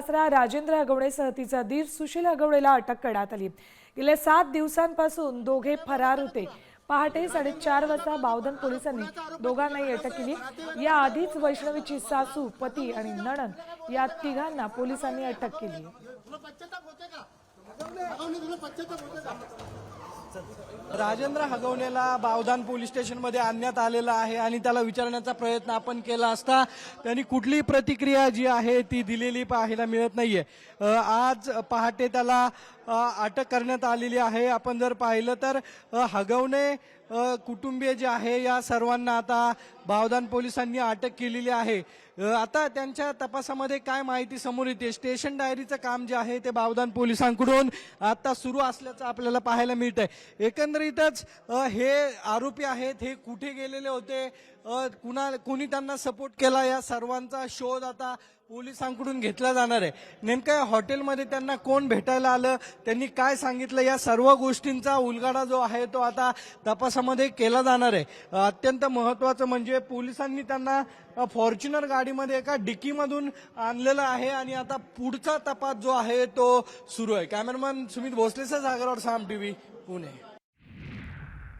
सासरा राजेंद्र हगवणेसह तिचा दीर सुशील हगवणेला अटक करण्यात आली. गेल्या सात दिवसांपासून दोघे फरार होते. पहाटे साडेचार वाजता बावधन पोलिसांनी दोघांनाही अटक केली. या आधीच वैष्णवीची सासू पती आणि नणन या तिघांना पोलिसांनी अटक केली. राजेंद्र हगवलेला बावधान पोलीस स्टेशनमध्ये आणण्यात आलेला आहे आणि त्याला विचारण्याचा प्रयत्न आपण केला असता त्यांनी कुठली प्रतिक्रिया जी आहे ती दिलेली पाहायला मिळत नाहीये. आज पहाटे त्याला अटक करण्यात आलेली आहे. आपण जर पाहिलं तर हगवणे कुटुंबीय जे आहे या सर्वांना आता भावदान पोलिसांनी अटक केलेली आहे. आता त्यांच्या तपासामध्ये काय माहिती समोर येते? स्टेशन डायरीचं काम जे आहे ते भावदान पोलिसांकडून आता सुरू असल्याचं आपल्याला पाहायला मिळत आहे एकंदरीतच हे आरोपी आहेत हे कुठे गेलेले होते? कुणा कुणी त्यांना सपोर्ट केला या सर्वांचा शोध आता पोलिसांकडून घेतला जाणार आहे. नेमकं या हॉटेलमध्ये त्यांना कोण भेटायला आलं? त्यांनी काय सांगितलं? या सर्व गोष्टींचा उलगाडा जो आहे तो आता तपासामध्ये केला जाणार आहे. अत्यंत महत्वाचं म्हणजे पोलिसांनी त्यांना फॉर्च्युनर गाडीमध्ये एका डिक्कीमधून आणलेलं आहे आणि आता पुढचा तपास जो आहे तो सुरू आहे. कॅमेरामॅन सुमित भोसलेचा सागरवर साम टीव्ही पुणे.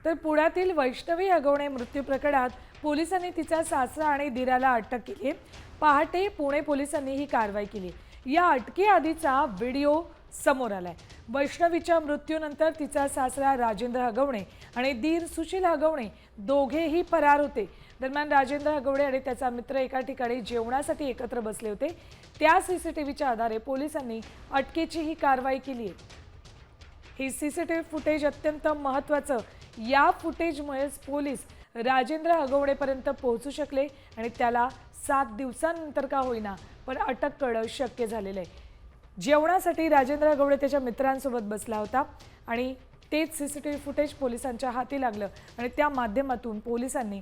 तर पुण्यातील वैष्णवी हगवणे मृत्यू प्रकरणात पोलिसांनी तिचा सासरा आणि दिराला अटक केली. पहाटे पुणे पोलिसांनी ही कारवाई केली. या अटकेआधीचा व्हिडिओ समोर आलाय. वैष्णवीच्या मृत्यूनंतर तिचा सासरा राजेंद्र हगवणे आणि दीर सुशील हगवणे दोघेही फरार होते. दरम्यान राजेंद्र हगवणे आणि त्याचा मित्र एका ठिकाणी जेवणासाठी एकत्र बसले होते. त्या सीसीटीव्हीच्या आधारे पोलिसांनी अटकेची ही कारवाई केली आहे. हे सीसीटीव्ही फुटेज अत्यंत महत्त्वाचं या फुटेजमुळेच पोलीस राजेंद्र हगवडेपर्यंत पोहोचू शकले आणि त्याला सात दिवसांनंतर का होईना पण अटक करणं शक्य झालेलं आहे. जेवणासाठी राजेंद्र हगवणे त्याच्या मित्रांसोबत बसला होता आणि तेच सीसीटीव्ही फुटेज पोलिसांच्या हाती लागलं आणि त्या माध्यमातून पोलिसांनी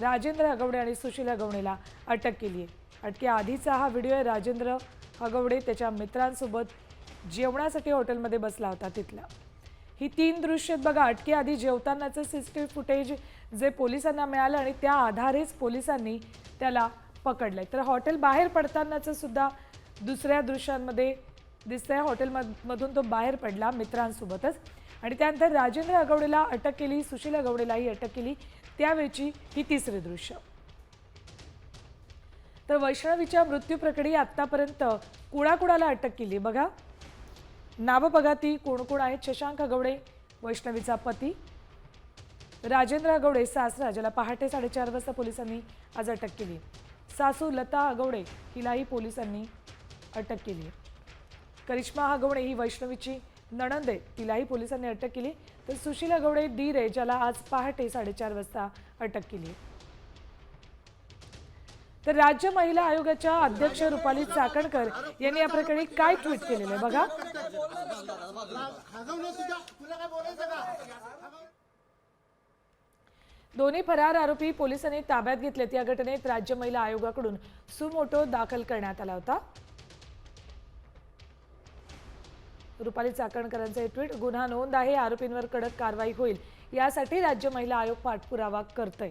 राजेंद्र हगवडे आणि सुशील हगवणेला अटक केली आहे. अटकेआधीचा हा व्हिडिओ आहे. राजेंद्र हगवडे त्याच्या मित्रांसोबत जेवणासाठी हॉटेलमध्ये बसला होता तिथला. ही तीन दृश्य आहेत बघा अटकेआधी जेवतानाचं सीसीटीव्ही फुटेज जे पोलिसांना मिळालं आणि त्या आधारेच पोलिसांनी त्याला पकडलंय. तर हॉटेल बाहेर पडतानाचं सुद्धा दुसऱ्या दृश्यांमध्ये दिसतंय. हॉटेलमधून तो बाहेर पडला मित्रांसोबतच. आणि त्यानंतर राजेंद्र अगवडेला अटक केली सुशील अगवडेलाही अटक केली. त्यावेळची ही तिसरी दृश्य. तर वैष्णवीच्या मृत्यूप्रकरणी आत्तापर्यंत कुणाकुणाला अटक केली? बघा. नावं बघा ती. कोण कोण आहेत? शशांक गवडे वैष्णवीचा पती. राजेंद्र हगवडे सासरा ज्याला पहाटे साडेचार वाजता पोलिसांनी आज अटक केली. सासू लता हगवडे हिलाही पोलिसांनी अटक केली. करिश्मा हगवणे ही वैष्णवीची नणंद आहे. तिलाही पोलिसांनी अटक केली. तर सुशील हगवडे दीर आहे ज्याला आज पहाटे साडेचार वाजता अटक केली. तर राज्य महिला आयोगाच्या अध्यक्ष रुपाली चाकणकर यांनी या प्रकरणी काय ट्विट केलेलं आहे? बघा. दोन्ही फरार आरोपी पोलिसांनी ताब्यात घेतलेत. या घटनेत राज्य महिला आयोगाकडून सुमोटो दाखल करण्यात आला होता. रुपाली चाकणकरांचं हे ट्विट गुन्हा नोंद आहे आरोपींवर कडक कारवाई होईल. यासाठी राज्य महिला आयोग पाठपुरावा करतय.